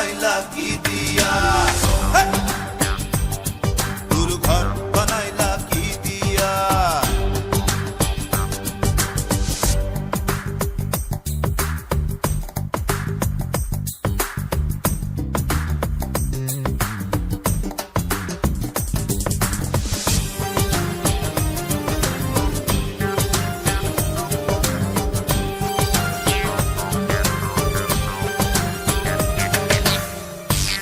I love you.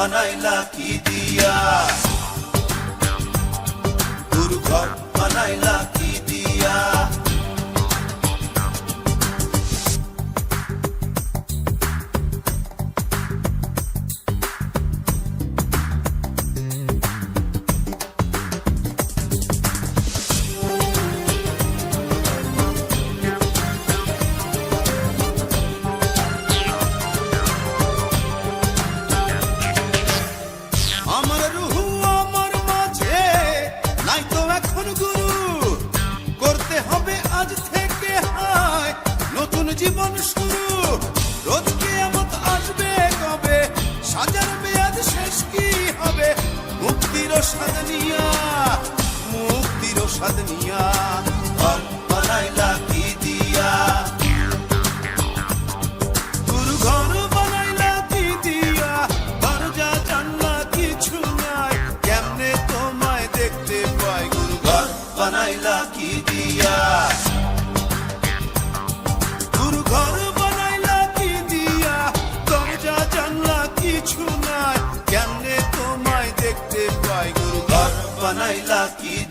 বানাইলা কি দিয়া? গুরু ঘর বানাইলা শুরু রোজ কেয়ামত আসবে কবে? সাজার মেয়াদ শেষ কি হবে? মুক্তির সাদ নিয়া, মুক্তির সাদ নিয়া one I